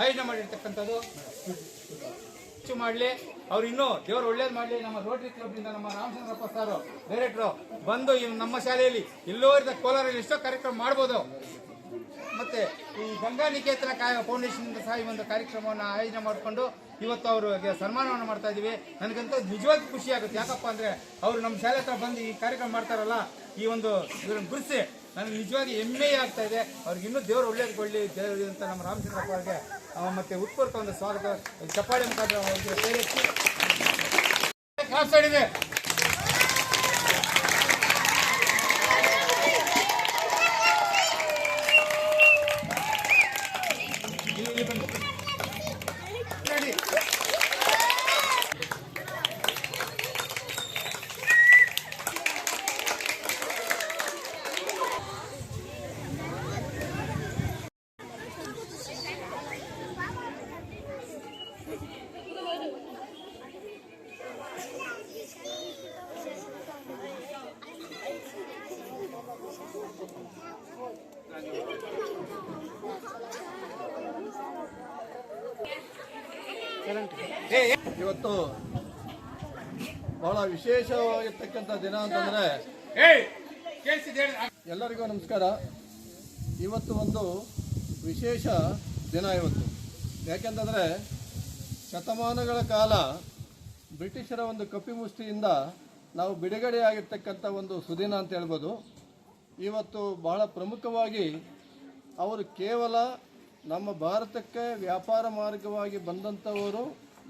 ಆಯೋಜನೆ ಮಾಡಿರ್ತಕ್ಕಂಥದ್ದು. ಹೆಚ್ಚು ಮಾಡಲಿ. ಅವ್ರು ಇನ್ನೂ ದೇವರು ಒಳ್ಳೇದು ಮಾಡಲಿ. ನಮ್ಮ ರೋಟರಿ ಕ್ಲಬ್ನಿಂದ ನಮ್ಮ ರಾಮಚಂದ್ರಪ್ಪ ಸಾರು ಡೈರೆಕ್ಟ್ರು ಬಂದು ಇನ್ನು ನಮ್ಮ ಶಾಲೆಯಲ್ಲಿ ಎಲ್ಲೋ ಇರ್ತಕ್ಕ ಕೋಲಾರಲ್ಲಿ ಎಷ್ಟೋ ಕಾರ್ಯಕ್ರಮ ಮಾಡ್ಬೋದು. ಮತ್ತು ಈ ಗಂಗಾ ನಿಕೇತನ ಫೌಂಡೇಶನ್ ಸಹ ಈ ಒಂದು ಕಾರ್ಯಕ್ರಮವನ್ನು ಆಯೋಜನೆ ಮಾಡಿಕೊಂಡು ಇವತ್ತು ಅವರಿಗೆ ಸನ್ಮಾನವನ್ನು ಮಾಡ್ತಾ ಇದ್ದೀವಿ ನನಗಂತೂ ನಿಜವಾಗಿ ಖುಷಿ ಆಗುತ್ತೆ. ಯಾಕಪ್ಪ ಅಂದರೆ ಅವರು ನಮ್ಮ ಶಾಲೆ ಹತ್ರ ಬಂದು ಈ ಕಾರ್ಯಕ್ರಮ ಮಾಡ್ತಾರಲ್ಲ, ಈ ಒಂದು ಇವ್ರನ್ನ ಗುರುಸಿ ನನಗೆ ನಿಜವಾಗಿ ಹೆಮ್ಮೆ ಆಗ್ತಾ ಇದೆ. ಅವ್ರಿಗೆ ಇನ್ನೂ ದೇವರು ಒಳ್ಳೇದು ಕೊಡಲಿ, ದೇವರು ಅಂತ ನಮ್ಮ ರಾಮಚಂದ್ರಪ್ಪ ಅವರಿಗೆ. ಮತ್ತೆ ಉತ್ಪರ್ತ ಒಂದು ಸ್ವಾಗತ, ಚಪ್ಪಾಳೆ ಮುಖಾಂತರ ಸೇರಿಸಿ. ಇದೆ ಇಲ್ಲಿ ಇಲ್ಲಿ ಬನ್ನಿ ರೆಡಿ ಏ ಏ- ಇವತ್ತು ಬಹಳ ವಿಶೇಷವಾಗಿರ್ತಕ್ಕಂಥ ದಿನ ಅಂತಂದ್ರೆ ಎಲ್ಲರಿಗೂ ನಮಸ್ಕಾರ. ಇವತ್ತು ಒಂದು ವಿಶೇಷ ದಿನ ಇವತ್ತು. ಯಾಕೆಂತಂದರೆ ಶತಮಾನಗಳ ಕಾಲ ಬ್ರಿಟಿಷರ ಒಂದು ಕಪಿಮುಷ್ಟಿಯಿಂದ ನಾವು ಬಿಡುಗಡೆಯಾಗಿರ್ತಕ್ಕಂಥ ಒಂದು ಸುದಿನ ಅಂತ ಹೇಳ್ಬೋದು. ಇವತ್ತು ಬಹಳ ಪ್ರಮುಖವಾಗಿ ಅವರು ಕೇವಲ ನಮ್ಮ ಭಾರತಕ್ಕೆ ವ್ಯಾಪಾರ ಮಾರ್ಗವಾಗಿ ಬಂದಂಥವರು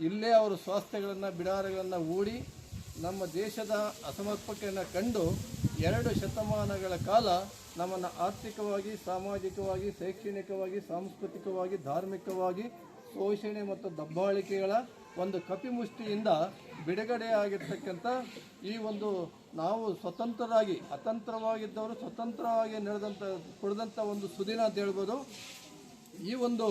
ಇಲ್ಲೇ ಅವರು ಸ್ವಾಸ್ಥ್ಯಗಳನ್ನು, ಬಿಡಾರಗಳನ್ನು ಹೂಡಿ ನಮ್ಮ ದೇಶದ ಅಸಮರ್ಪಕೆಯನ್ನು ಕಂಡು ಎರಡು ಶತಮಾನಗಳ ಕಾಲ ನಮ್ಮನ್ನು ಆರ್ಥಿಕವಾಗಿ, ಸಾಮಾಜಿಕವಾಗಿ, ಶೈಕ್ಷಣಿಕವಾಗಿ, ಸಾಂಸ್ಕೃತಿಕವಾಗಿ, ಧಾರ್ಮಿಕವಾಗಿ ಶೋಷಣೆ ಮತ್ತು ದಬ್ಬಾಳಿಕೆಗಳ ಒಂದು ಕಪಿಮುಷ್ಟಿಯಿಂದ ಬಿಡುಗಡೆಯಾಗಿರ್ತಕ್ಕಂಥ ಈ ಒಂದು ನಾವು ಸ್ವತಂತ್ರರಾಗಿ, ಅತಂತ್ರವಾಗಿದ್ದವರು ಸ್ವತಂತ್ರವಾಗಿ ನಡೆದಂಥ, ಕುಡಿದಂಥ ಒಂದು ಸುದಿನ ಅಂತ ಹೇಳ್ಬೋದು. ಈ ಒಂದು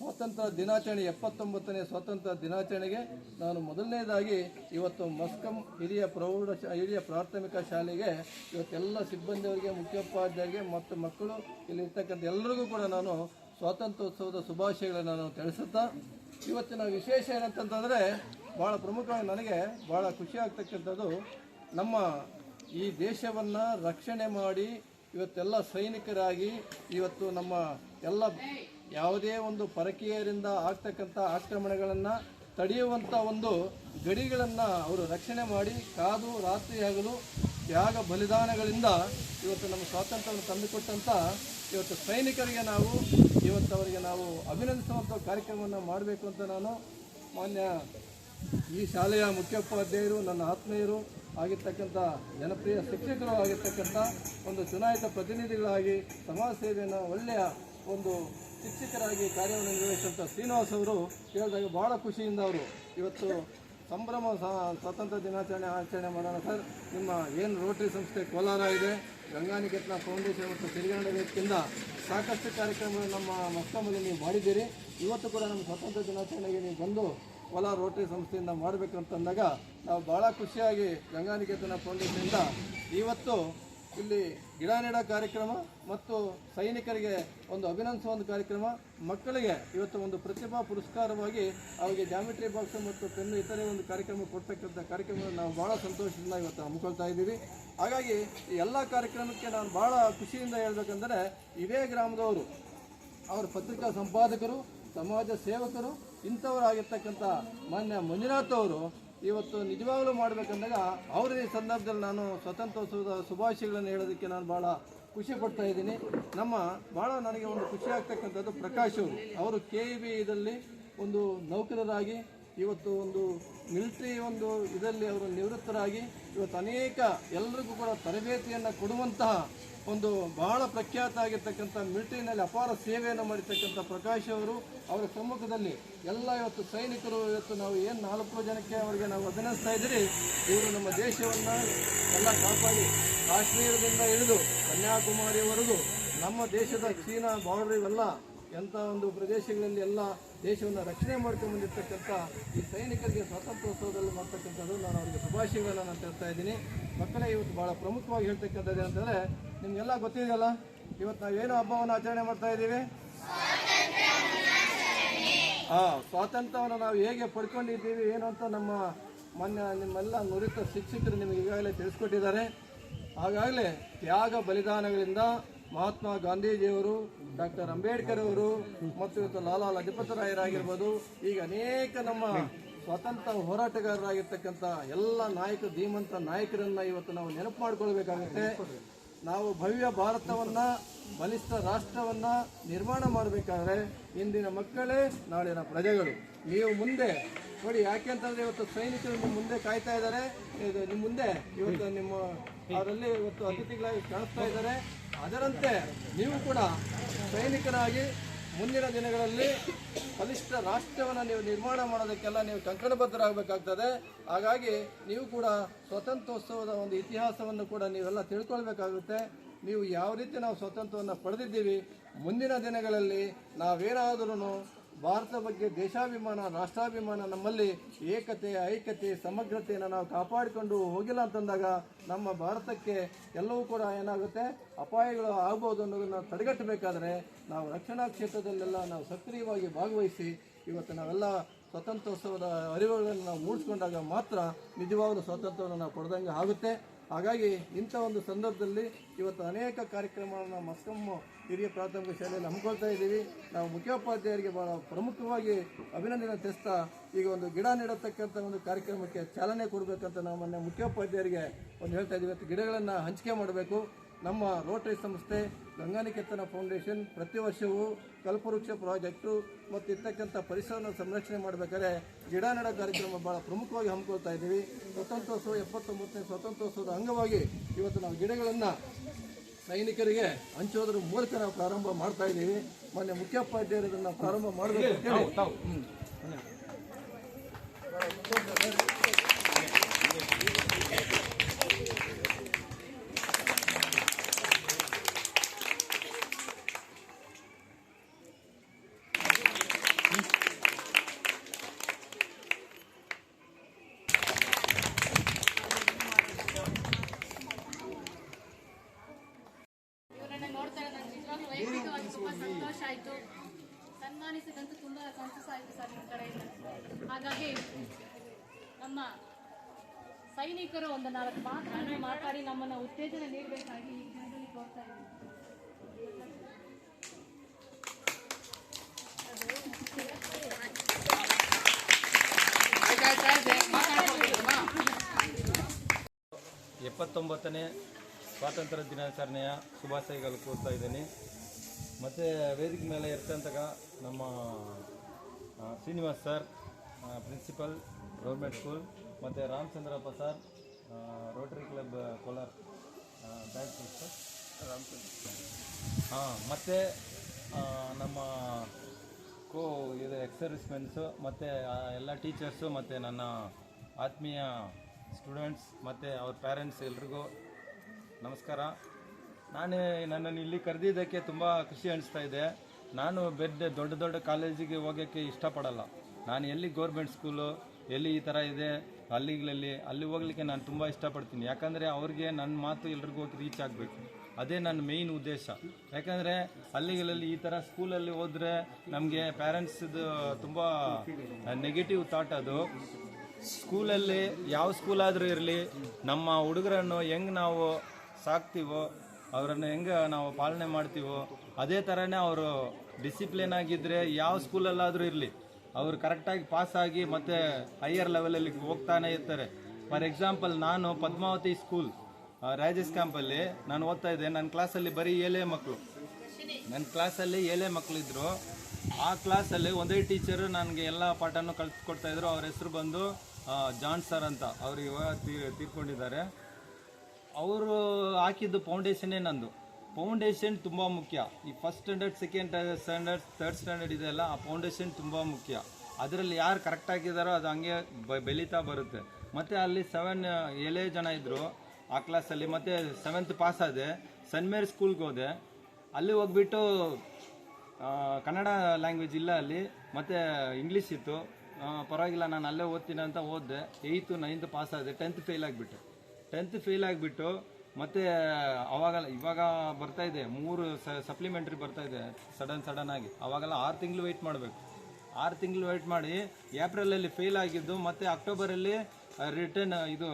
ಸ್ವಾತಂತ್ರ್ಯ ದಿನಾಚರಣೆ ಎಪ್ಪತ್ತೊಂಬತ್ತನೇ ಸ್ವಾತಂತ್ರ್ಯ ದಿನಾಚರಣೆಗೆ ನಾನು ಮೊದಲನೇದಾಗಿ ಇವತ್ತು ಮಸ್ಕಂ ಹಿರಿಯ ಪ್ರೌಢ ಹಿರಿಯ ಪ್ರಾಥಮಿಕ ಶಾಲೆಗೆ ಇವತ್ತೆಲ್ಲ ಸಿಬ್ಬಂದಿಯವರಿಗೆ, ಮುಖ್ಯೋಪಾಧ್ಯಾಯರಿಗೆ ಮತ್ತು ಮಕ್ಕಳು ಇಲ್ಲಿರ್ತಕ್ಕಂಥ ಎಲ್ಲರಿಗೂ ಕೂಡ ನಾನು ಸ್ವಾತಂತ್ರ್ಯೋತ್ಸವದ ಶುಭಾಶಯಗಳನ್ನು ನಾನು ತಿಳಿಸುತ್ತಾ, ಇವತ್ತಿನ ವಿಶೇಷ ಏನಂತಂತಂದರೆ ಭಾಳ ಪ್ರಮುಖವಾಗಿ ನನಗೆ ಭಾಳ ಖುಷಿ ಆಗ್ತಕ್ಕಂಥದ್ದು ನಮ್ಮ ಈ ದೇಶವನ್ನು ರಕ್ಷಣೆ ಮಾಡಿ ಇವತ್ತೆಲ್ಲ ಸೈನಿಕರಾಗಿ ಇವತ್ತು ನಮ್ಮ ಎಲ್ಲ ಯಾವುದೇ ಒಂದು ಪರಕೀಯರಿಂದ ಆಗ್ತಕ್ಕಂಥ ಆಕ್ರಮಣಗಳನ್ನು ತಡೆಯುವಂಥ ಒಂದು ಗಡಿಗಳನ್ನು ಅವರು ರಕ್ಷಣೆ ಮಾಡಿ ಕಾದು ರಾತ್ರಿ ಹಗಲು ತ್ಯಾಗ ಬಲಿದಾನಗಳಿಂದ ಇವತ್ತು ನಮ್ಮ ಸ್ವಾತಂತ್ರ್ಯವನ್ನು ತಂದುಕೊಟ್ಟಂಥ ಇವತ್ತು ಸೈನಿಕರಿಗೆ ನಾವು, ಇವತ್ತು ಅವರಿಗೆ ನಾವು ಅಭಿನಂದಿಸುವಂಥ ಕಾರ್ಯಕ್ರಮವನ್ನು ಮಾಡಬೇಕು ಅಂತ ನಾನು ಮಾನ್ಯ ಈ ಶಾಲೆಯ ಮುಖ್ಯೋಪಾಧ್ಯಾಯರು, ನನ್ನ ಆತ್ಮೀಯರು ಆಗಿರ್ತಕ್ಕಂಥ ಜನಪ್ರಿಯ ಶಿಕ್ಷಕರು ಆಗಿರ್ತಕ್ಕಂಥ ಒಂದು ಚುನಾಯಿತ ಪ್ರತಿನಿಧಿಗಳಾಗಿ ಸಮಾಜ ಸೇವೆಯನ್ನು ಒಳ್ಳೆಯ ಒಂದು ಶಿಕ್ಷಕರಾಗಿ ಕಾರ್ಯವನ್ನು ನಿರ್ವಹಿಸಿದಂಥ ಶ್ರೀನಿವಾಸ್ ಅವರು ಕೇಳಿದಾಗ ಭಾಳ ಖುಷಿಯಿಂದ ಅವರು ಇವತ್ತು ಸಂಭ್ರಮ ಸ್ವಾತಂತ್ರ್ಯ ದಿನಾಚರಣೆ ಆಚರಣೆ ಮಾಡೋಣ ಸರ್. ನಿಮ್ಮ ಏನು ರೋಟರಿ ಸಂಸ್ಥೆ ಕೋಲಾರ ಇದೆ, ಗಂಗಾನಿಕೇತನ ಫೌಂಡೇಶನ್ ಮತ್ತು ಸಿರಿಗಂಡ ವೇದಿಕೆಯಿಂದ ಸಾಕಷ್ಟು ಕಾರ್ಯಕ್ರಮಗಳು ನಮ್ಮ ಮಕ್ಕಳಲ್ಲಿ ನೀವು ಮಾಡಿದ್ದೀರಿ. ಇವತ್ತು ಕೂಡ ನಮ್ಮ ಸ್ವಾತಂತ್ರ್ಯ ದಿನಾಚರಣೆಗೆ ನೀವು ಬಂದು ಕೋಲಾರ ರೋಟರಿ ಸಂಸ್ಥೆಯಿಂದ ಮಾಡಬೇಕು ಅಂತಂದಾಗ ನಾವು ಭಾಳ ಖುಷಿಯಾಗಿ ಗಂಗಾನಿಕೇತನ ಫೌಂಡೇಶನಿಂದ ಇವತ್ತು ಇಲ್ಲಿ ಗಿಡ ನೆಡ ಕಾರ್ಯಕ್ರಮ ಮತ್ತು ಸೈನಿಕರಿಗೆ ಒಂದು ಅಭಿನಂದಿಸುವ ಒಂದು ಕಾರ್ಯಕ್ರಮ, ಮಕ್ಕಳಿಗೆ ಇವತ್ತು ಒಂದು ಪ್ರತಿಭಾ ಪುರಸ್ಕಾರವಾಗಿ ಅವರಿಗೆ ಜಾಮಿಟ್ರಿ ಬಾಕ್ಸ್ ಮತ್ತು ಪೆನ್ನು ಇತರೆ ಒಂದು ಕಾರ್ಯಕ್ರಮ ಕೊಡ್ತಕ್ಕಂಥ ಕಾರ್ಯಕ್ರಮವನ್ನು ನಾವು ಭಾಳ ಸಂತೋಷದಿಂದ ಇವತ್ತು ಹಮ್ಮಿಕೊಳ್ತಾ ಇದ್ದೀವಿ. ಹಾಗಾಗಿ ಈ ಎಲ್ಲ ಕಾರ್ಯಕ್ರಮಕ್ಕೆ ನಾನು ಭಾಳ ಖುಷಿಯಿಂದ ಹೇಳ್ಬೇಕಂದ್ರೆ ಇದೇ ಗ್ರಾಮದವರು, ಅವರ ಪತ್ರಿಕಾ ಸಂಪಾದಕರು, ಸಮಾಜ ಸೇವಕರು, ಇಂಥವರಾಗಿರ್ತಕ್ಕಂಥ ಮಾನ್ಯ ಮಂಜುನಾಥ್ ಅವರು ಇವತ್ತು ನಿಜವಾಗ್ಲೂ ಮಾಡಬೇಕಂದಾಗ ಅವರ ಈ ಸಂದರ್ಭದಲ್ಲಿ ನಾನು ಸ್ವತಂತ್ರೋತ್ಸವದ ಶುಭಾಶಯಗಳನ್ನು ಹೇಳೋದಕ್ಕೆ ನಾನು ಭಾಳ ಖುಷಿ ಪಡ್ತಾ ಇದ್ದೀನಿ. ನಮ್ಮ ಭಾಳ ನನಗೆ ಒಂದು ಖುಷಿ ಆಗ್ತಕ್ಕಂಥದ್ದು ಪ್ರಕಾಶ್ ಅವರು. ಅವರು ಕೆ ಇ ಬಿ ಇದರಲ್ಲಿ ಒಂದು ನೌಕರರಾಗಿ, ಇವತ್ತು ಒಂದು ಮಿಲಿಟ್ರಿ ಒಂದು ಇದರಲ್ಲಿ ಅವರು ನಿವೃತ್ತರಾಗಿ, ಇವತ್ತು ಅನೇಕ ಎಲ್ಲರಿಗೂ ಕೂಡ ತರಬೇತಿಯನ್ನು ಕೊಡುವಂತಹ ಒಂದು ಬಹಳ ಪ್ರಖ್ಯಾತ ಆಗಿರ್ತಕ್ಕಂಥ ಮಿಲಿಟರಿನಲ್ಲಿ ಅಪಾರ ಸೇವೆಯನ್ನು ಮಾಡಿರ್ತಕ್ಕಂಥ ಪ್ರಕಾಶ್ ಅವರು, ಅವರ ಸಮ್ಮುಖದಲ್ಲಿ ಎಲ್ಲ ಇವತ್ತು ಸೈನಿಕರು ಇವತ್ತು ನಾವು ಏನು ನಾಲ್ಕು ಜನಕ್ಕೆ ಅವರಿಗೆ ನಾವು ಅಭಿನಂದಿಸ್ತಾ ಇದ್ದೀರಿ, ಇವರು ನಮ್ಮ ದೇಶವನ್ನು ಎಲ್ಲ ಕಾಪಾಡಿ ಕಾಶ್ಮೀರದಿಂದ ಹಿಡಿದು ಕನ್ಯಾಕುಮಾರಿವರೆಗೂ ನಮ್ಮ ದೇಶದ ಚೀನಾ ಬಾರ್ಡರ್ ಇವೆಲ್ಲ ಎಂಥ ಒಂದು ಪ್ರದೇಶಗಳಲ್ಲಿ ಎಲ್ಲ ದೇಶವನ್ನು ರಕ್ಷಣೆ ಮಾಡ್ಕೊಂಡು ಬಂದಿರ್ತಕ್ಕಂಥ ಈ ಸೈನಿಕರಿಗೆ ಸ್ವಾತಂತ್ರ್ಯೋತ್ಸವದಲ್ಲಿ ಮಾಡ್ತಕ್ಕಂಥದ್ದು ನಾನು ಅವರಿಗೆ ಶುಭಾಶಯಗಳನ್ನು ನಾನು ಹೇಳ್ತಾ ಇದ್ದೀನಿ. ಮಕ್ಕಳೇ, ಇವತ್ತು ಭಾಳ ಪ್ರಮುಖವಾಗಿ ಹೇಳ್ತಕ್ಕಂಥದ್ದು ಏನಂತಂದರೆ ನಿಮಗೆಲ್ಲ ಗೊತ್ತಿದೆಯಲ್ಲ? ಇವತ್ತು ನಾವೇನು ಹಬ್ಬವನ್ನು ಆಚರಣೆ ಮಾಡ್ತಾ ಇದ್ದೀವಿ? ಆ, ಸ್ವಾತಂತ್ರ್ಯವನ್ನು ನಾವು ಹೇಗೆ ಪಡ್ಕೊಂಡಿದ್ದೀವಿ, ಏನು ಅಂತ ನಮ್ಮ ಮೊನ್ನೆ ನಿಮ್ಮೆಲ್ಲ ನುರಿತ ಶಿಕ್ಷಕರು ನಿಮಗೆ ಈಗಾಗಲೇ ತಿಳಿಸ್ಕೊಟ್ಟಿದ್ದಾರೆ. ಹಾಗಾಗಲೇ ತ್ಯಾಗ ಬಲಿದಾನಗಳಿಂದ ಮಹಾತ್ಮ ಗಾಂಧೀಜಿಯವರು, ಡಾಕ್ಟರ್ ಅಂಬೇಡ್ಕರ್ ಅವರು ಮತ್ತು ಇವತ್ತು ಲಾಲಾ ಲಜಪತ್ ರಾಯರಾಗಿರ್ಬೋದು ಈಗ ಅನೇಕ ನಮ್ಮ ಸ್ವಾತಂತ್ರ್ಯ ಹೋರಾಟಗಾರರಾಗಿರ್ತಕ್ಕಂಥ ಎಲ್ಲ ನಾಯಕ, ಧೀಮಂತ ನಾಯಕರನ್ನ ಇವತ್ತು ನಾವು ನೆನಪು ಮಾಡ್ಕೊಳ್ಬೇಕಾಗುತ್ತೆ. ನಾವು ಭವ್ಯ ಭಾರತವನ್ನ, ಬಲಿಷ್ಠ ರಾಷ್ಟ್ರವನ್ನ ನಿರ್ಮಾಣ ಮಾಡಬೇಕಾದ್ರೆ ಇಂದಿನ ಮಕ್ಕಳೇ, ನಾಳಿನ ಪ್ರಜೆಗಳು. ನೀವು ಮುಂದೆ, ನೋಡಿ ಯಾಕೆ ಅಂತಂದ್ರೆ ಇವತ್ತು ಸೈನಿಕರು ನಿಮ್ಮ ಮುಂದೆ ಕಾಯ್ತಾ ಇದ್ದಾರೆ. ಇದು ನಿಮ್ಮ ಮುಂದೆ, ಇವತ್ತು ನಿಮ್ಮ ಅವರಲ್ಲಿ ಇವತ್ತು ಅತಿಥಿಗಳಾಗಿ ಕಾಣಿಸ್ತಾ ಇದ್ದಾರೆ. ಅದರಂತೆ ನೀವು ಕೂಡ ಸೈನಿಕರಾಗಿ ಮುಂದಿನ ದಿನಗಳಲ್ಲಿ ಬಲಿಷ್ಠ ರಾಷ್ಟ್ರವನ್ನು ನೀವು ನಿರ್ಮಾಣ ಮಾಡೋದಕ್ಕೆಲ್ಲ ನೀವು ಕಂಕಣಬದ್ಧರಾಗಬೇಕಾಗ್ತದೆ. ಹಾಗಾಗಿ ನೀವು ಕೂಡ ಸ್ವತಂತ್ರೋತ್ಸವದ ಒಂದು ಇತಿಹಾಸವನ್ನು ಕೂಡ ನೀವೆಲ್ಲ ತಿಳ್ಕೊಳ್ಬೇಕಾಗುತ್ತೆ. ನೀವು ಯಾವ ರೀತಿ ನಾವು ಸ್ವಾತಂತ್ರ್ಯವನ್ನು ಪಡೆದಿದ್ದೀವಿ, ಮುಂದಿನ ದಿನಗಳಲ್ಲಿ ನಾವೇನಾದರೂ ಭಾರತ ಬಗ್ಗೆ ದೇಶಾಭಿಮಾನ, ರಾಷ್ಟ್ರಾಭಿಮಾನ, ನಮ್ಮಲ್ಲಿ ಏಕತೆ, ಐಕ್ಯತೆ, ಸಮಗ್ರತೆಯನ್ನು ನಾವು ಕಾಪಾಡಿಕೊಂಡು ಹೋಗಿಲ್ಲ ಅಂತಂದಾಗ ನಮ್ಮ ಭಾರತಕ್ಕೆ ಎಲ್ಲವೂ ಕೂಡ ಏನಾಗುತ್ತೆ? ಅಪಾಯಗಳು ಆಗ್ಬೋದು ಅನ್ನೋದನ್ನು ತಡೆಗಟ್ಟಬೇಕಾದ್ರೆ ನಾವು ರಕ್ಷಣಾ ಕ್ಷೇತ್ರದಲ್ಲೆಲ್ಲ ನಾವು ಸಕ್ರಿಯವಾಗಿ ಭಾಗವಹಿಸಿ ಇವತ್ತು ನಾವೆಲ್ಲ ಸ್ವಾತಂತ್ರ್ಯೋತ್ಸವದ ಅರಿವುಗಳನ್ನು ನಾವು ಮೂಡಿಸ್ಕೊಂಡಾಗ ಮಾತ್ರ ನಿಜವಾದ ಸ್ವಾತಂತ್ರ್ಯವನ್ನು ನಾವು ಪಡೆದಂಗೆ ಆಗುತ್ತೆ. ಹಾಗಾಗಿ ಇಂಥ ಒಂದು ಸಂದರ್ಭದಲ್ಲಿ ಇವತ್ತು ಅನೇಕ ಕಾರ್ಯಕ್ರಮಗಳನ್ನು ಮಸ್ಕಮ್ಮ ಹಿರಿಯ ಪ್ರಾಥಮಿಕ ಶಾಲೆಯಲ್ಲಿ ಹಮ್ಮಿಕೊಳ್ತಾ ಇದ್ದೀವಿ. ನಾವು ಮುಖ್ಯೋಪಾಧ್ಯಾಯರಿಗೆ ಬಹಳ ಪ್ರಮುಖವಾಗಿ ಅಭಿನಂದನೆ ತಿಳಿಸ್ತಾ ಈಗ ಒಂದು ಗಿಡ ನೆಡತಕ್ಕಂಥ ಒಂದು ಕಾರ್ಯಕ್ರಮಕ್ಕೆ ಚಾಲನೆ ಕೊಡಬೇಕಂತ ನಾವು ಮೊನ್ನೆ ಮುಖ್ಯೋಪಾಧ್ಯಾಯರಿಗೆ ಒಂದು ಹೇಳ್ತಾ ಇದ್ದೀವಿ. ಇವತ್ತು ಗಿಡಗಳನ್ನು ಹಂಚಿಕೆ ಮಾಡಬೇಕು. ನಮ್ಮ ರೋಟರಿ ಸಂಸ್ಥೆ ಗಂಗಾನಿಕೇತನ ಫೌಂಡೇಶನ್ ಪ್ರತಿ ವರ್ಷವೂ ಕಲ್ಪವೃಕ್ಷ ಪ್ರಾಜೆಕ್ಟು ಮತ್ತು ಇರ್ತಕ್ಕಂಥ ಪರಿಸರವನ್ನು ಸಂರಕ್ಷಣೆ ಮಾಡಬೇಕಾದ್ರೆ ಗಿಡ ನೆಡೋ ಕಾರ್ಯಕ್ರಮ ಭಾಳ ಪ್ರಮುಖವಾಗಿ ಹಮ್ಮಿಕೊಳ್ತಾ ಇದ್ದೀವಿ. ಸ್ವತಂತ್ರೋತ್ಸವ ಎಪ್ಪತ್ತೊಂಬತ್ತನೇ ಸ್ವತಂತ್ರೋತ್ಸವದ ಅಂಗವಾಗಿ ಇವತ್ತು ನಾವು ಗಿಡಗಳನ್ನು ಸೈನಿಕರಿಗೆ ಹಂಚೋದ್ರ ಮೂಲಕ ನಾವು ಪ್ರಾರಂಭ ಮಾಡ್ತಾ ಇದ್ದೀವಿ. ಮೊನ್ನೆ ಮುಖ್ಯೋಪಾಧ್ಯಾಯರು ಇದನ್ನು ಪ್ರಾರಂಭ ಮಾಡಬೇಕು ಅಂತ ಹೇಳಿ ಹ್ಮ್. ಇವರನ್ನ ನೋಡ್ತಾ ಇರೋದು ನನಗೆ ನಿಜವಾಗ್ಲೂ ವೈಯಕ್ತಿಕವಾಗಿ ತುಂಬಾ ಸಂತೋಷ ಆಯ್ತು ಸನ್ಮಾನಿಸಿದಂತೂ ತುಂಬಾ ಸಂತೋಷ ಆಯ್ತು ಸರ್ ನಿಮ್ಮ ಕಡೆಯಿಂದ ಹಾಗಾಗಿ ನಮ್ಮ ಸೈನಿಕರು ಒಂದು ನಾಲ್ಕು ಮಾತುಗಳನ್ನು ಮಾತಾಡಿ ನಮ್ಮನ್ನು ಉತ್ತೇಜನ ನೀಡಬೇಕಾಗಿ ಕೋರ್ತಾ ಎಪ್ಪತ್ತೊಂಬತ್ತನೇ ಸ್ವಾತಂತ್ರ್ಯ ದಿನಾಚರಣೆಯ ಶುಭಾಶಯಗಳು ಕೋರ್ತಾ ಇದ್ದೀನಿ. ಮತ್ತು ವೇದಿಕೆ ಮೇಲೆ ಇರ್ತಂತಗ ನಮ್ಮ Srinivas sir principal, government school, ಮತ್ತು Ramachandrappa sir Rotary Club Kolar bank sir ಹಾಂ, ಮತ್ತು ನಮ್ಮ ಕೋ, ಇದು ಎಕ್ಸರ್ವಿಸ್ಮೆನ್ಸು ಮತ್ತು ಎಲ್ಲ ಟೀಚರ್ಸು ಮತ್ತು ನನ್ನ ಆತ್ಮೀಯ ಸ್ಟೂಡೆಂಟ್ಸ್ ಮತ್ತು ಅವ್ರ ಪ್ಯಾರೆಂಟ್ಸ್ ಎಲ್ರಿಗೂ ನಮಸ್ಕಾರ. ನಾನೇ ನನ್ನನ್ನು ಇಲ್ಲಿ ಕರೆದಿದ್ದಕ್ಕೆ ತುಂಬ ಖುಷಿ ಅನಿಸ್ತಾ ಇದೆ. ನಾನು ಬೆಡ್ ದೊಡ್ಡ ದೊಡ್ಡ ಕಾಲೇಜಿಗೆ ಹೋಗೋಕ್ಕೆ ಇಷ್ಟಪಡಲ್ಲ. ನಾನು ಎಲ್ಲಿ ಗೌರ್ಮೆಂಟ್ ಸ್ಕೂಲು ಎಲ್ಲಿ ಈ ಥರ ಇದೆ, ಹಳ್ಳಿಗಳಲ್ಲಿ, ಅಲ್ಲಿ ಹೋಗ್ಲಿಕ್ಕೆ ನಾನು ತುಂಬ ಇಷ್ಟಪಡ್ತೀನಿ. ಯಾಕಂದರೆ ಅವ್ರಿಗೆ ನನ್ನ ಮಾತು ಎಲ್ರಿಗೂ ಹೋಗಿ ರೀಚ್ ಆಗಬೇಕು. ಅದೇ ನನ್ನ ಮೇಯ್ನ್ ಉದ್ದೇಶ. ಯಾಕಂದರೆ ಹಳ್ಳಿಗಳಲ್ಲಿ ಈ ಥರ ಸ್ಕೂಲಲ್ಲಿ ಹೋದರೆ ನಮಗೆ ಪ್ಯಾರೆಂಟ್ಸ್ದು ತುಂಬ ನೆಗೆಟಿವ್ ಥಾಟ್ ಅದು. ಸ್ಕೂಲಲ್ಲಿ ಯಾವ ಸ್ಕೂಲಾದರೂ ಇರಲಿ, ನಮ್ಮ ಹುಡುಗರನ್ನು ಹೆಂಗೆ ನಾವು ಸಾಕ್ತೀವೋ, ಅವರನ್ನು ಹೆಂಗೆ ನಾವು ಪಾಲನೆ ಮಾಡ್ತೀವೋ, ಅದೇ ಥರನೇ ಅವರು ಡಿಸಿಪ್ಲಿನ್ ಆಗಿದ್ದರೆ ಯಾವ ಸ್ಕೂಲಲ್ಲಾದರೂ ಇರಲಿ. ಅವರು ಕರೆಕ್ಟಾಗಿ ಪಾಸ್ ಆಗಿ ಮತ್ತೆ ಹೈಯರ್ ಲೆವೆಲಲ್ಲಿ ಹೋಗ್ತಾನೆ ಇರ್ತಾರೆ. ಫಾರ್ ಎಕ್ಸಾಂಪಲ್ ನಾನು ಪದ್ಮಾವತಿ ಸ್ಕೂಲ್ ರಾಜೇಶ್ ಕ್ಯಾಂಪಲ್ಲಿ ನಾನು ಓದ್ತಾ ಇದ್ದೆ. ನನ್ನ ಕ್ಲಾಸಲ್ಲಿ ಬರೀ ಏಳೇ ಮಕ್ಕಳು ನನ್ನ ಕ್ಲಾಸಲ್ಲಿ ಏಳೇ ಮಕ್ಕಳಿದ್ರು ಆ ಕ್ಲಾಸಲ್ಲಿ ಒಂದೇ ಟೀಚರು ನನಗೆ ಎಲ್ಲ ಪಾಠನೂ ಕಲಿಸ್ಕೊಡ್ತಾಯಿದ್ರು ಅವ್ರ ಹೆಸರು ಬಂದು ಜಾನ್ ಸರ್ ಅಂತ ಅವ್ರು ಇವಾಗ ತೀರ್ಕೊಂಡಿದ್ದಾರೆ. ಅವರು ಹಾಕಿದ್ದು ಫೌಂಡೇಶನೇ ನಂದು. ಫೌಂಡೇಶನ್ ತುಂಬ ಮುಖ್ಯ. ಈ first standard second standard third standard ಇದೆಯಲ್ಲ ಆ ಫೌಂಡೇಶನ್ ತುಂಬ ಮುಖ್ಯ. ಅದರಲ್ಲಿ ಯಾರು ಕರೆಕ್ಟ್ ಆಗಿದ್ದಾರೋ ಅದು ಹಂಗೆ ಬೆಳೀತಾ ಬರುತ್ತೆ. ಮತ್ತು ಅಲ್ಲಿ ಸೆವೆನ್ ಏಳೇ ಜನ ಇದ್ದರು ಆ ಕ್ಲಾಸಲ್ಲಿ ಮತ್ತು ಸೆವೆಂತ್ ಪಾಸ್ ಆದೆ. ಸೆಂಟ್ ಮೇರಿ ಸ್ಕೂಲ್ಗೆ ಹೋದೆ. ಅಲ್ಲಿ ಹೋಗ್ಬಿಟ್ಟು ಕನ್ನಡ ಲ್ಯಾಂಗ್ವೇಜ್ ಇಲ್ಲ ಅಲ್ಲಿ. ಮತ್ತು ಇಂಗ್ಲೀಷ್ ಇತ್ತು. ಪರವಾಗಿಲ್ಲ, ನಾನು ಅಲ್ಲೇ ಓದ್ತೀನಿ ಅಂತ ಓದಿದೆ ಏಯ್ತು ನೈನ್ತ್ ಪಾಸ್ ಆದೆ. ಟೆಂತ್ ಫೇಲ್ ಆಗಿಬಿಟ್ಟೆ. ಟೆಂತ್ ಫೇಲ್ ಆಗಿಬಿಟ್ಟು ಮತ್ತೆ, ಅವಾಗಲ್ಲ, ಇವಾಗ ಬರ್ತಾ ಇದೆ, ಮೂರು ಸಪ್ಲಿಮೆಂಟ್ರಿ ಬರ್ತಾ ಇದೆ ಸಡನ್ ಸಡನ್ ಆಗಿ. ಅವಾಗೆಲ್ಲ ಆರು ತಿಂಗಳು ವೆಯ್ಟ್ ಮಾಡಬೇಕು. ಆರು ತಿಂಗಳು ವೆಯ್ಟ್ ಮಾಡಿ, ಏಪ್ರಿಲಲ್ಲಿ ಫೇಲ್ ಆಗಿದ್ದು, ಮತ್ತು ಅಕ್ಟೋಬರಲ್ಲಿ ರಿಟರ್ನ್ ಇದು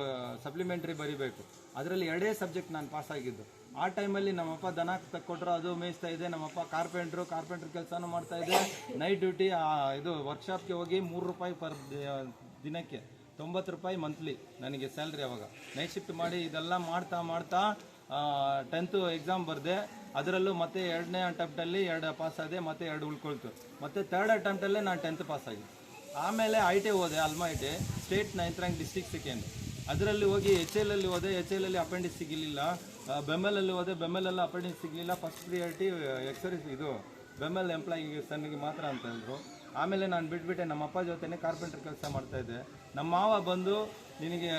ಸಪ್ಲಿಮೆಂಟ್ರಿ ಬರಿಬೇಕು. ಅದರಲ್ಲಿ ಎರಡೇ ಸಬ್ಜೆಕ್ಟ್ ನಾನು ಪಾಸ್ ಆಗಿದ್ದು. ಆ ಟೈಮಲ್ಲಿ ನಮ್ಮಪ್ಪ ದನ ತಕ್ಕೊಟ್ರು, ಅದು ಮೇಯಿಸ್ತಾ ಇದೆ, ನಮ್ಮಪ್ಪ ಕಾರ್ಪೆಂಟ್ರು ಕಾರ್ಪೆಂಟ್ರ್ ಕೆಲಸನೂ ಮಾಡ್ತಾ ಇದೆ. ನೈಟ್ ಡ್ಯೂಟಿ ಇದು ವರ್ಕ್ಶಾಪ್ಗೆ ಹೋಗಿ ಮೂರು ರೂಪಾಯಿ ಪರ್ ದಿನಕ್ಕೆ. ತೊಂಬತ್ತು ರೂಪಾಯಿ ಮಂತ್ಲಿ ನನಗೆ ಸ್ಯಾಲ್ರಿ ಅವಾಗ. ನೈಟ್ ಶಿಫ್ಟ್ ಮಾಡಿ ಇದೆಲ್ಲ ಮಾಡ್ತಾ ಮಾಡ್ತಾ ಟೆಂತು ಎಕ್ಸಾಮ್ ಬರೆದೆ, ಅದರಲ್ಲೂ ಮತ್ತೆ ಎರಡನೇ ಅಟೆಂಪ್ಟಲ್ಲಿ ಎರಡು ಪಾಸ್ ಆದೆ, ಮತ್ತೆ ಎರಡು ಉಳ್ಕೊಳ್ತು. ಮತ್ತೆ ತರ್ಡ್ ಅಟೆಂಪ್ಟಲ್ಲೇ ನಾನು ಟೆಂತ್ ಪಾಸ್ ಆಗಿ ಆಮೇಲೆ ಐ ಟಿ ಹೋದೆ Alma I T state ninth rank district second ಅದರಲ್ಲಿ ಹೋಗಿ ಎಚ್ ಎಲ್ ಅಲ್ಲಿ ಹೋದೆ ಎಚ್ ಎಲ್ ಅಲ್ಲಿ ಅಪೆಂಡಿಕ್ಸ್ ಸಿಗಲಿಲ್ಲ. ಬೆಮ್ಮೆಲಲ್ಲಿ ಹೋದೆ ಬೆಮ್ಮೆಲಲ್ಲಿ ಅಪೆಂಡಿಕ್ಸ್ ಸಿಗಲಿಲ್ಲ. ಫಸ್ಟ್ ಪ್ರಿಯಾರಿಟಿ ಎಕ್ಸರ್ಸ್ ಇದು ಬೆಂಬಲ್ ಎಂಪ್ಲಾಯಿಗೆ ಸನ್ನಿಗೆ ಮಾತ್ರ ಅಂತ ಆಮೇಲೆ ನಾನು ಬಿಟ್ಬಿಟ್ಟೆ ನಮ್ಮ ಅಪ್ಪ ಜೊತೆನೇ ಕಾರ್ಪೆಂಟರ್ ಕೆಲಸ ಮಾಡ್ತಾ ಇದ್ದೆ. ನಮ್ಮ ಮಾವ ಬಂದು ನಿನಗೆ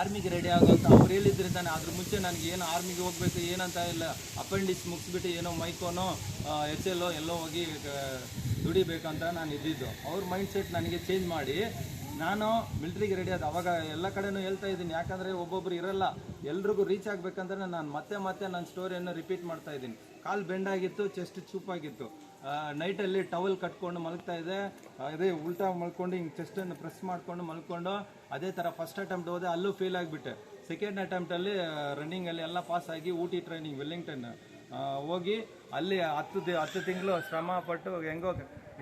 ಆರ್ಮಿಗೆ ರೆಡಿ ಆಗೋ ಅಂತ ಅವ್ರು ತಾನೆ ಅದ್ರ ಮುಂಚೆ ನನಗೆ ಏನು ಆರ್ಮಿಗೆ ಹೋಗ್ಬೇಕು ಏನಂತ ಇಲ್ಲ ಅಪೆಂಡಿಕ್ಸ್ ಮುಗಿಸ್ಬಿಟ್ಟು ಏನೋ ಮೈಕೋನೋ ಎಚ್ ಎಲ್ಲೋ ಎಲ್ಲೋ ಹೋಗಿ ದುಡಿಬೇಕಂತ ನಾನು ಇದ್ದಿದ್ದು. ಅವ್ರ ಮೈಂಡ್ ಸೆಟ್ ನನಗೆ ಚೇಂಜ್ ಮಾಡಿ, ನಾನು ಮಿಲ್ಟ್ರಿಗೆ ರೆಡಿ ಆದ ಅವಾಗ ಎಲ್ಲ ಕಡೆನೂ ಹೇಳ್ತಾ ಇದ್ದೀನಿ. ಯಾಕಂದರೆ ಒಬ್ಬೊಬ್ರು ಇರಲ್ಲ, ಎಲ್ರಿಗೂ ರೀಚ್ ಆಗಬೇಕಂದ್ರೆ ನಾನು ಮತ್ತೆ ಮತ್ತೆ ನನ್ನ ಸ್ಟೋರಿಯನ್ನು ರಿಪೀಟ್ ಮಾಡ್ತಾ ಇದ್ದೀನಿ. ಕಾಲು ಬೆಂಡಾಗಿತ್ತು ಚೆಸ್ಟ್ ಚೂಪಾಗಿತ್ತು. ನೈಟಲ್ಲಿ ಟವಲ್ ಕಟ್ಕೊಂಡು ಮಲಗ್ತಾ ಇದೆ ಅದೇ ಉಲ್ಟಾ ಮಲ್ಕೊಂಡು ಹಿಂಗೆ ಚೆಸ್ಟನ್ನು ಪ್ರೆಸ್ ಮಾಡ್ಕೊಂಡು ಮಲ್ಕೊಂಡು ಅದೇ ಥರ ಫಸ್ಟ್ ಅಟೆಂಪ್ಟ್ ಹೋದೆ, ಅಲ್ಲೂ ಫೇಲ್ ಆಗಿಬಿಟ್ಟೆ. ಸೆಕೆಂಡ್ ಅಟೆಂಪ್ಟಲ್ಲಿ ರನ್ನಿಂಗಲ್ಲಿ ಎಲ್ಲ ಪಾಸ್ ಆಗಿ ಊಟಿ ಟ್ರೈನಿಂಗ್ ವೆಲ್ಲಿಂಗ್ಟನ್ ಹೋಗಿ ಅಲ್ಲಿ ಹತ್ತು ದಿ ಹತ್ತು ತಿಂಗಳು ಶ್ರಮ ಪಟ್ಟು ಹೆಂಗೋ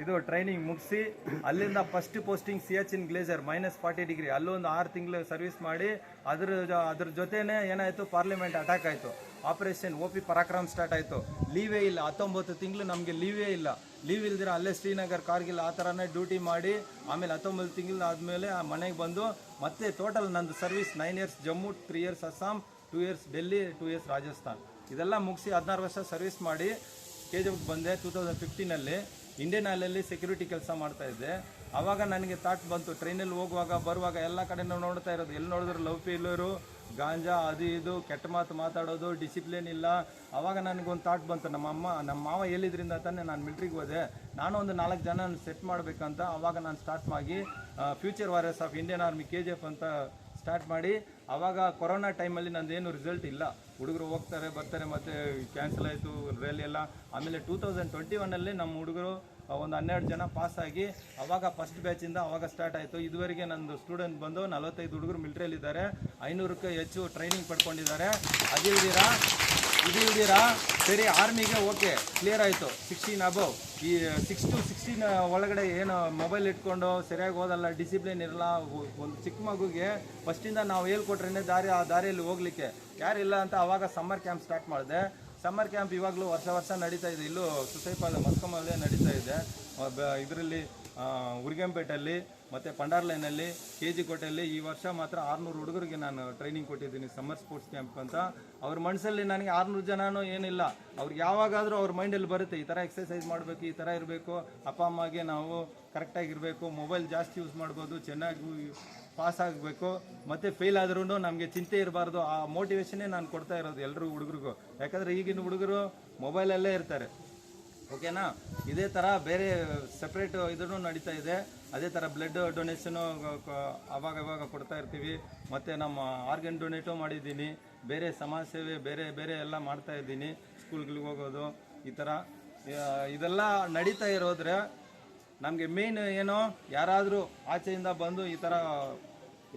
ಇದು ಟ್ರೈನಿಂಗ್ ಮುಗಿಸಿ ಅಲ್ಲಿಂದ first posting C H in glacier minus forty degree ಅಲ್ಲೊಂದು ಆರು ತಿಂಗಳು ಸರ್ವಿಸ್ ಮಾಡಿ ಅದ್ರ ಅದ್ರ ಜೊತೆನೇ ಏನಾಯಿತು ಪಾರ್ಲಿಮೆಂಟ್ ಅಟ್ಯಾಕ್ ಆಯಿತು. Operation O P Parakram start ಆಯಿತು. ಲೀವೇ ಇಲ್ಲ. ಹತ್ತೊಂಬತ್ತು ತಿಂಗಳು ನಮಗೆ ಲೀವೇ ಇಲ್ಲ. ಲೀವ್ ಇಲ್ದಿರ ಅಲ್ಲೇ ಶ್ರೀನಗರ್ ಕಾರ್ಗಿಲ್ ಆ ಥರನೇ ಡ್ಯೂಟಿ ಮಾಡಿ, ಆಮೇಲೆ ಹತ್ತೊಂಬತ್ತು ತಿಂಗಳು ಆದಮೇಲೆ ಆ ಮನೆಗೆ ಬಂದು ಮತ್ತೆ ಟೋಟಲ್ ನಂದು service nine years Jammu three years Assam two years Delhi two years Rajasthan ಇದೆಲ್ಲ ಮುಗಿಸಿ ಹದಿನಾರು ವರ್ಷ ಸರ್ವಿಸ್ ಮಾಡಿ ಕೆ ಜಿ ಬಂದೆ ಟೂ ತೌಸಂಡ್ ಫಿಫ್ಟೀನಲ್ಲಿ ಇಂಡಿಯನ್ ಆಯಿಲಲ್ಲಿ ಸೆಕ್ಯೂರಿಟಿ ಕೆಲಸ ಮಾಡ್ತಾ ಇದ್ದೆ. ಆವಾಗ ನನಗೆ ಥಾಟ್ ಬಂತು ಟ್ರೈನಲ್ಲಿ ಹೋಗುವಾಗ, ಬರುವಾಗ ಎಲ್ಲ ಕಡೆನೂ ನೋಡ್ತಾ ಇರೋದು. ಎಲ್ಲಿ ನೋಡಿದ್ರು ಲವ್ ಫೇಲ್ಯೂರು ಗಾಂಜಾ, ಅದು ಇದು, ಕೆಟ್ಟ ಮಾತು ಮಾತಾಡೋದು ಡಿಸಿಪ್ಲಿನ್ ಇಲ್ಲ. ಆವಾಗ ನನಗೊಂದು ಥಾಟ್ ಬಂತು, ನಮ್ಮ ಅಮ್ಮ, ನಮ್ಮ ಮಾವ ಹೇಳಿದ್ರಿಂದ ತಾನೇ ನಾನು ಮಿಲ್ಟ್ರಿಗೆ ಹೋದೆ, ನಾನು ಒಂದು ನಾಲ್ಕು ಜನ ಸೆಟ್ ಮಾಡಬೇಕಂತ ಅವಾಗ ನಾನು ಸ್ಟಾರ್ಟ್ ಮಾಡಿ future warriors of Indian army K ಅಂತ ಸ್ಟಾರ್ಟ್ ಮಾಡಿ ಆವಾಗ ಕೊರೋನಾ ಟೈಮಲ್ಲಿ ನಂದೇನು ರಿಸಲ್ಟ್ ಇಲ್ಲ. ಹುಡುಗರು ಹೋಗ್ತಾರೆ, ಬರ್ತಾರೆ, ಮತ್ತು ಕ್ಯಾನ್ಸಲ್ ಆಯಿತು ರ್ಯಾಲಿ ಎಲ್ಲ. ಆಮೇಲೆ ಟೂ ತೌಸಂಡ್ ನಮ್ಮ ಹುಡುಗರು ಒಂದು ಹನ್ನೆರಡು ಜನ ಪಾಸ್ ಆಗಿ ಅವಾಗ ಫಸ್ಟ್ ಬ್ಯಾಚಿಂದ ಅವಾಗ ಸ್ಟಾರ್ಟ್ ಆಯಿತು. ಇದುವರೆಗೆ ನಂದು ಸ್ಟೂಡೆಂಟ್ ಬಂದು ನಲವತ್ತೈದು ಹುಡುಗರು ಮಿಲ್ಟ್ರಿಯಲ್ಲಿದ್ದಾರೆ ಐನೂರಕ್ಕೆ ಹೆಚ್ಚು ಟ್ರೈನಿಂಗ್ ಪಡ್ಕೊಂಡಿದ್ದಾರೆ. ಅದಿಲ್ದಿರಾ ಇದಿಲ್ದಿರಾ ಸರಿ ಆರ್ಮಿಗೆ ಓಕೆ ಕ್ಲಿಯರ್ ಆಯಿತು. ಸಿಕ್ಸ್ಟೀನ್ ಅಬವ್ ಈ ಸಿಕ್ಸ್ ಟು ಸಿಕ್ಸ್ಟೀನ್ ಒಳಗಡೆ ಏನು ಮೊಬೈಲ್ ಇಟ್ಕೊಂಡು ಸರಿಯಾಗಿ ಓದಲ್ಲ ಡಿಸಿಪ್ಲಿನ್ ಇರಲ್ಲ ಒಂದು ಚಿಕ್ಕ ಮಗುಗೆ ಫಸ್ಟಿಂದ ನಾವು ಹೇಳ್ಕೊಟ್ರೇ ದಾರಿ, ಆ ದಾರಿಯಲ್ಲಿ ಹೋಗ್ಲಿಕ್ಕೆ. ಯಾರಿಲ್ಲ ಅಂತ ಅವಾಗ ಸಮ್ಮರ್ ಕ್ಯಾಂಪ್ ಸ್ಟಾರ್ಟ್ ಮಾಡಿದೆ. ಸಮ್ಮರ್ ಕ್ಯಾಂಪ್ ಇವಾಗಲೂ ವರ್ಷ ವರ್ಷ ನಡೀತಾ ಇದೆ. ಇಲ್ಲೂ ಸುಸೈಪಾಲ ಮಸ್ಕಮಲ್ಲೇ ನಡೀತಾ ಇದೆ. ಇದರಲ್ಲಿ ಉರ್ಗಂಪೇಟಲ್ಲಿ ಮತ್ತು ಪಂಡಾರ್ ಲೈನಲ್ಲಿ ಕೆ ಜಿ ಕೋಟೆಯಲ್ಲಿ ಈ ವರ್ಷ ಮಾತ್ರ ಆರುನೂರು ಹುಡುಗರಿಗೆ ನಾನು ಟ್ರೈನಿಂಗ್ ಕೊಟ್ಟಿದ್ದೀನಿ ಸಮ್ಮರ್ ಸ್ಪೋರ್ಟ್ಸ್ ಕ್ಯಾಂಪ್ ಅಂತ. ಅವ್ರ ಮನಸ್ಸಲ್ಲಿ ನನಗೆ ಆರುನೂರು ಜನನೂ ಏನಿಲ್ಲ. ಅವ್ರಿಗೆ ಯಾವಾಗಾದರೂ ಅವ್ರ ಮೈಂಡಲ್ಲಿ ಬರುತ್ತೆ, ಈ ಥರ ಎಕ್ಸಸೈಸ್ ಮಾಡಬೇಕು, ಈ ಥರ ಇರಬೇಕು. ಅಪ್ಪ, ಅಮ್ಮಗೆ ನಾವು ಕರೆಕ್ಟಾಗಿರಬೇಕು ಮೊಬೈಲ್ ಜಾಸ್ತಿ ಯೂಸ್ ಮಾಡ್ಬೋದು, ಚೆನ್ನಾಗಿ ಪಾಸ್ ಆಗಬೇಕು, ಮತ್ತು ಫೇಲ್ ಆದ್ರೂ ನಮಗೆ ಚಿಂತೆ ಇರಬಾರ್ದು. ಆ ಮೋಟಿವೇಶನ್ನೇ ನಾನು ಕೊಡ್ತಾ ಇರೋದು ಎಲ್ಲರೂ ಹುಡುಗರಿಗೂ. ಯಾಕಂದರೆ ಈಗಿನ ಹುಡುಗರು ಮೊಬೈಲಲ್ಲೇ ಇರ್ತಾರೆ. ಓಕೆನಾ ಇದೇ ಥರ ಬೇರೆ ಸಪ್ರೇಟ್ ಇದನ್ನು ನಡೀತಾ ಇದೆ. ಅದೇ ಥರ ಬ್ಲಡ್ ಡೊನೇಷನು ಅವಾಗ ಅವಾಗ ಕೊಡ್ತಾ ಇರ್ತೀವಿ. ಮತ್ತು ನಮ್ಮ ಆರ್ಗನ್ ಡೊನೇಟು ಮಾಡಿದ್ದೀನಿ. ಬೇರೆ ಸಮಾಜ ಸೇವೆ ಬೇರೆ ಬೇರೆ ಎಲ್ಲ ಮಾಡ್ತಾ ಇದ್ದೀನಿ. ಸ್ಕೂಲ್ಗಳಿಗೆ ಹೋಗೋದು, ಈ ಥರ ಇದೆಲ್ಲ ನಡೀತಾ ಇರೋದ್ರೆ ನಮಗೆ ಮೇನ್ ಏನೋ ಯಾರಾದರೂ ಆಚೆಯಿಂದ ಬಂದು ಈ ಥರ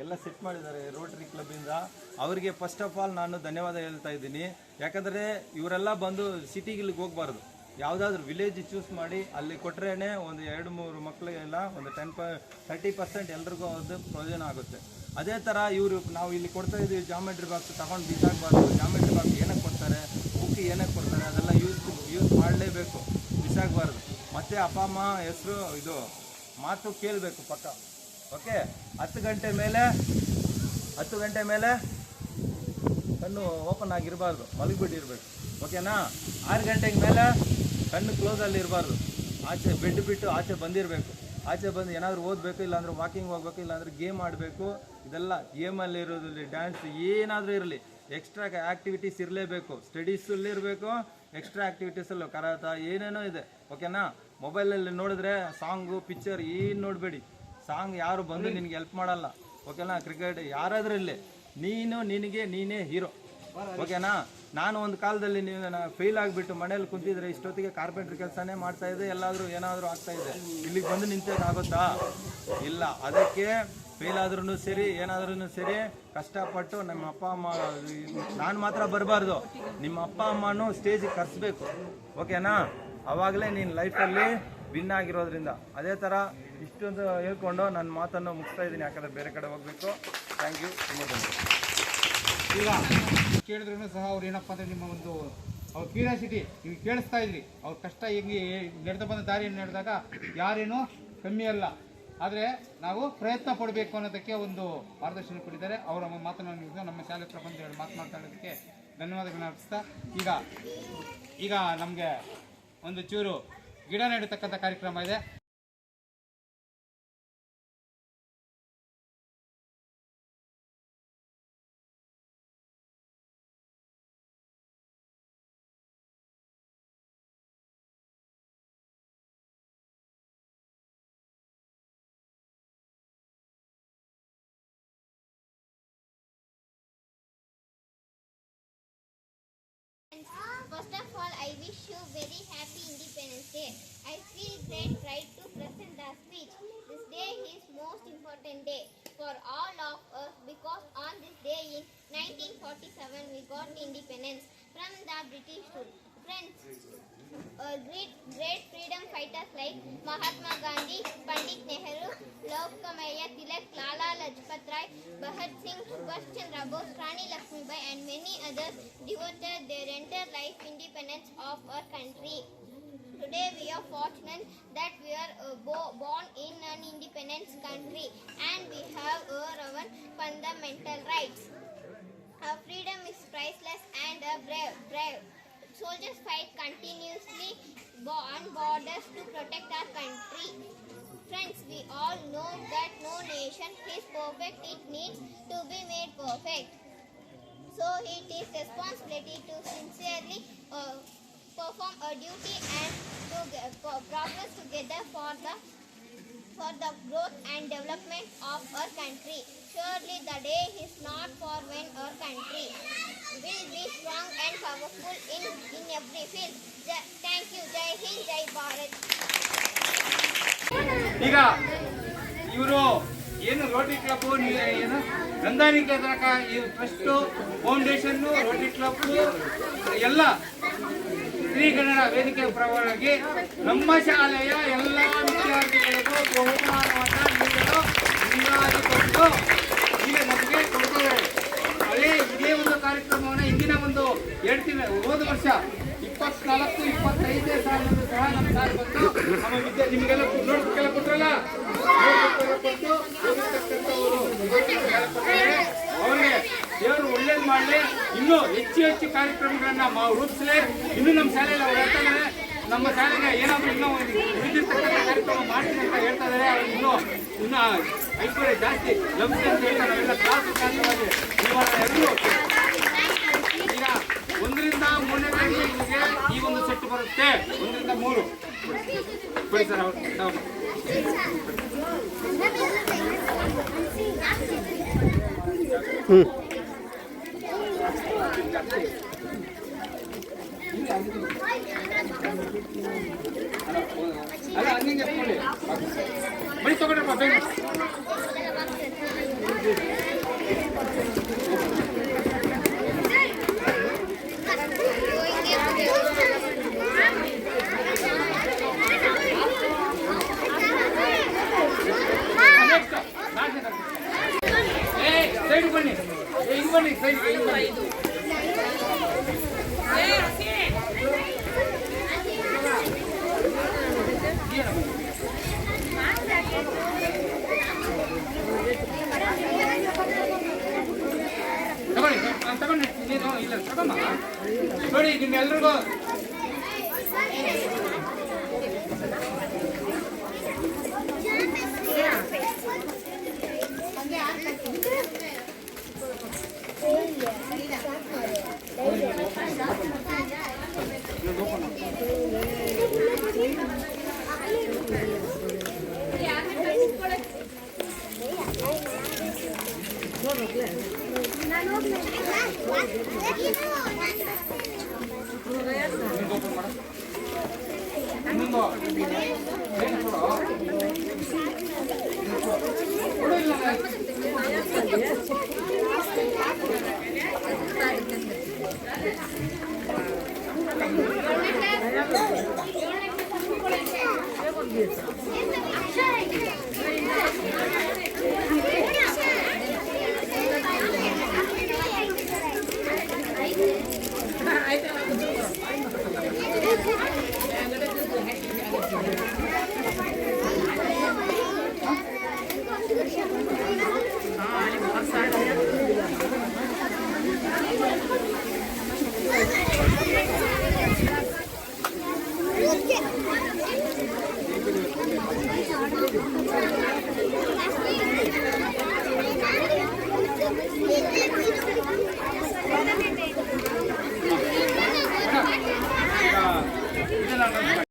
ಎಲ್ಲ ಸೆಟ್ ಮಾಡಿದ್ದಾರೆ ರೋಟರಿ ಕ್ಲಬ್ಬಿಂದ ಅವರಿಗೆ ಫಸ್ಟ್ ಆಫ್ ಆಲ್ ನಾನು ಧನ್ಯವಾದ ಹೇಳ್ತಾ ಇದ್ದೀನಿ. ಯಾಕಂದರೆ ಇವರೆಲ್ಲ ಬಂದು ಸಿಟಿಗಳಿಗೆ ಹೋಗ್ಬಾರ್ದು. ಯಾವುದಾದ್ರೂ ವಿಲೇಜ್ ಚೂಸ್ ಮಾಡಿ ಅಲ್ಲಿ ಕೊಟ್ಟರೆ ಒಂದು ಎರಡು ಮೂರು ಮಕ್ಕಳಿಗೆಲ್ಲ ಒಂದು ಟೆನ್ ಪ ತರ್ಟಿ ಪರ್ಸೆಂಟ್ ಎಲ್ರಿಗೂ ಅದು ಪ್ರಯೋಜನ ಆಗುತ್ತೆ. ಅದೇ ಥರ ಇವರು ನಾವು ಇಲ್ಲಿ ಕೊಡ್ತಾ ಇದ್ದೀವಿ ಜಾಮೆಟ್ರಿ ಬಾಕ್ಸ್ ತಗೊಂಡು ಬಿಸಾಕಬಾರ್ದು. ಜಾಮೆಟ್ರಿ ಬಾಕ್ಸ್ ಏನಕ್ಕೆ ಕೊಡ್ತಾರೆ? ಬುಕ್ ಏನಕ್ಕೆ ಕೊಡ್ತಾರೆ? ಅದೆಲ್ಲ ಯೂಸ್ ಯೂಸ್ ಮಾಡಲೇಬೇಕು. ಬಿಸಾಕಬಾರ್ದು. ಮತ್ತು ಅಪ್ಪ, ಅಮ್ಮ, ಹೆಸರು, ಇದು ಮಾತು ಕೇಳಬೇಕು ಪಕ್ಕ. ಓಕೆ ಹತ್ತು ಗಂಟೆ ಮೇಲೆ, ಹತ್ತು ಗಂಟೆ ಮೇಲೆ ಕಣ್ಣು ಓಪನ್ ಆಗಿರಬಾರ್ದು, ಮಲಗಿಬಿಟ್ಟಿರ್ಬೇಕು. ಓಕೆನಾ ಆರು ಗಂಟೆಗೆ ಮೇಲೆ ಕಣ್ಣು ಕ್ಲೋಸಲ್ಲಿ ಇರಬಾರ್ದು. ಆಚೆ ಬೆಡ್ ಬಿಟ್ಟು ಆಚೆ ಬಂದಿರಬೇಕು. ಆಚೆ ಬಂದು ಏನಾದರೂ ಓದಬೇಕು, ಇಲ್ಲಾಂದ್ರೆ ವಾಕಿಂಗ್ ಹೋಗ್ಬೇಕು, ಇಲ್ಲಾಂದ್ರೆ ಗೇಮ್ ಆಡಬೇಕು. ಇದೆಲ್ಲ ಗೇಮಲ್ಲಿ ಇರೋದ್ರಲ್ಲಿ ಡ್ಯಾನ್ಸ್ ಏನಾದರೂ ಇರಲಿ. ಎಕ್ಸ್ಟ್ರಾ ಆ್ಯಕ್ಟಿವಿಟೀಸ್ ಇರಲೇಬೇಕು. ಸ್ಟಡೀಸಲ್ಲಿರಬೇಕು ಎಕ್ಸ್ಟ್ರಾ ಆ್ಯಕ್ಟಿವಿಟೀಸಲ್ಲೂ ಕರಾತ ಏನೇನೋ ಇದೆ. ಓಕೆನಾ ಮೊಬೈಲಲ್ಲಿ ನೋಡಿದ್ರೆ ಸಾಂಗು ಪಿಕ್ಚರ್ ಏನು ನೋಡಬೇಡಿ. ಸಾಂಗ್ ಯಾರು ಬಂದು ನಿನಗೆ ಹೆಲ್ಪ್ ಮಾಡಲ್ಲ. ಓಕೆನಾ ಕ್ರಿಕೆಟ್ ಯಾರಾದರೂ ಇಲ್ಲೇ ನೀನು, ನಿನಗೆ, ನೀನೇ ಹೀರೋ ಓಕೆನಾ ನಾನು ಒಂದು ಕಾಲದಲ್ಲಿ ನೀವು ಫೇಲ್ ಆಗಿಬಿಟ್ಟು ಮನೇಲಿ ಕುಂತಿದ್ರೆ ಇಷ್ಟೊತ್ತಿಗೆ ಕಾರ್ಪೆಂಟ್ರ್ ಕೆಲಸನೇ ಮಾಡ್ತಾ ಇದ್ದೆ. ಎಲ್ಲಾದರೂ ಏನಾದರೂ ಆಗ್ತಾ ಇದೆ ಇಲ್ಲಿಗೆ ಬಂದು ನಿಂತೇನಾಗುತ್ತಾ? ಇಲ್ಲ. ಅದಕ್ಕೆ ಫೇಲ್ ಆದ್ರೂ ಸರಿ ಏನಾದ್ರೂ ಸರಿ. ಕಷ್ಟಪಟ್ಟು ನಮ್ಮ ಅಪ್ಪ, ಅಮ್ಮ, ನಾನು ಮಾತ್ರ ಬರಬಾರ್ದು. ನಿಮ್ಮ ಅಪ್ಪ, ಅಮ್ಮನೂ ಸ್ಟೇಜಿಗೆ ಕರೆಸ್ಬೇಕು. ಓಕೆನಾ ಅವಾಗಲೇ ನೀನು ಲೈಫಲ್ಲಿ ವಿನ್ ಆಗಿರೋದ್ರಿಂದ. ಅದೇ ಥರ ಇಷ್ಟೊಂದು ಹೇಳ್ಕೊಂಡು ನನ್ನ ಮಾತನ್ನು ಮುಗಿಸ್ತಾ ಇದ್ದೀನಿ. ಯಾಕಂದರೆ ಬೇರೆ ಕಡೆ ಹೋಗಬೇಕು. ಥ್ಯಾಂಕ್ ಯು ತುಂಬ ಧನ್ಯವಾದ ಈಗ ಕೇಳಿದ್ರೂ ಸಹ ಅವ್ರು ಏನಪ್ಪ ಅಂದರೆ ನಿಮ್ಮ ಒಂದು ಅವ್ರ ಕ್ಯೂರಿಯಾಸಿಟಿ ನೀವು ಕೇಳಿಸ್ತಾ ಇದ್ರಿ. ಅವ್ರ ಕಷ್ಟ ಹೆಂಗೆ ನಡೆದು ಬಂದ ದಾರಿಯನ್ನು ನಡೆದಾಗ ಯಾರೇನು ಕಮ್ಮಿ ಅಲ್ಲ. ಆದರೆ ನಾವು ಪ್ರಯತ್ನ ಪಡಬೇಕು ಅನ್ನೋದಕ್ಕೆ ಒಂದು ಮಾರ್ಗದರ್ಶನ ಕೊಟ್ಟಿದ್ದಾರೆ. ಅವರ ಮಾತನ್ನು ನಮ್ಮ ಶಾಲೆ ಹೇಳಿ ಮಾತನಾಡ್ತಾ ಧನ್ಯವಾದಗಳನ್ನ ಅರ್ಪಿಸ್ತಾ ಈಗ ಈಗ ನಮಗೆ ಒಂದು ಚೂರು ಗಿಡ ನೆಡತಕ್ಕಂಥ ಕಾರ್ಯಕ್ರಮ ಇದೆ. Of Feel great pride to present the speech. This day is most important day for all of us because on this day in 1947 we got independence from the British rule. Friends, uh, great, great freedom fighters like Mahatma Gandhi, Pandit Nehru, Lokmaya Tilak, Lala Lajpat Rai, Bhagat Singh, Subhash Chandra Bose, Rani Lakshmibai and many others devoted their entire life independence of our country. Today we are fortunate that we are uh, bo- born in an independent country and we have our own fundamental rights. Our freedom is priceless and uh, brave. brave. Soldiers fight continuously on borders to protect our country. Friends, we all know that no nation is perfect, it needs to be made perfect. So it is responsibility to sincerely uh, perform a duty and to progress together for the for the growth and development of our country. Surely the day is not for when our country will be strong and powerful in, in every field. Ja- Thank you. Jai Hind, Jai Bharat. ಈಗ ಇವರು ಏನು Rotary club ಏನು ಗಂಧಾನಿ ಗಂಧಾನಿಕೇತನಕ ಈ trust foundation Rotary club ಎಲ್ಲ ಶ್ರೀಗಣನ ವೇದಿಕೆ ಪರವಾಗಿ ನಮ್ಮ ಶಾಲೆಯ ಎಲ್ಲ ವಿದ್ಯಾರ್ಥಿಗಳಿಗೂ ಬಹುಮಾನವನ್ನು ನೀಡಲು ಈಗ ನಮಗೆ ಕೊಡ್ತಾರೆ ಅದೇ ಇದೇ ಒಂದು ಕಾರ್ಯಕ್ರಮವನ್ನು ಹಿಂದಿನ ಒಂದು ಹೇಳ್ತೀವಿ ಹೋದ ವರ್ಷ ಇಪ್ಪತ್ನಾಲ್ಕು, ಇಪ್ಪತ್ತೈದನೇ ಸಾಲಿನಲ್ಲೂ ಸಹ ನಮ್ಮ ಸಾರ್ ಬಂದು ನಮ್ಮ ವಿದ್ಯೆ, ನಿಮಗೆಲ್ಲ ನೋಟ್ಬುಕ್ ಎಲ್ಲ ಕೊಟ್ರಲ್ಲ. ಅವ್ರಿಗೆ ದೇವರು ಒಳ್ಳೇದು ಮಾಡಲಿ. ಇನ್ನೂ ಹೆಚ್ಚು ಹೆಚ್ಚು ಕಾರ್ಯಕ್ರಮಗಳನ್ನು ರೂಪಿಸಲಿ. ಇನ್ನೂ ನಮ್ಮ ಶಾಲೆಯಲ್ಲಿ ಅವ್ರು ಹೇಳ್ತಾರೆ ನಮ್ಮ ಶಾಲೆಗೆ ಏನಾದರೂ ಇನ್ನೂ ಒಂದು ಉಳಿದಿರ್ತಕ್ಕಂಥ ಕಾರ್ಯಕ್ರಮ ಮಾಡ್ತೀನಿ ಅಂತ ಹೇಳ್ತಾ ಇದ್ದಾರೆ ಅವ್ರು ಇನ್ನೂ ಇನ್ನೂ ಐಶ್ವರ್ಯ ಜಾಸ್ತಿ ಲಭಿಸಿ ಅಂತ ಹೇಳ್ತಾರೆ ನಾವೆಲ್ಲ ಕ್ಲಾಸ್ ಕಾರ್ಯವಾಗಿ ಇವಾಗ ಎಲ್ಲರೂ ಈಗ ಒಂದರಿಂದ ಮೂರನೇ ನಿಮಗೆ ಈ ಒಂದು ಸೆಟ್ ಬರುತ್ತೆ. ಒಂದರಿಂದ ಮೂರು. ಸರ್, ಅವ್ರು ನಾವು ಬನ್ನಿ ಸೈಡ್ ಹಿಂಗ್ ಬನ್ನಿ ತಗೊಳ್ಳಿ ಆ, ತಗೊಳ್ಳಿ ನೀನು ಇಲ್ಲ ತಗೊಮ್ಮ ನೋಡಿ ನಿಮ್ಮೆಲ್ರಿಗೂ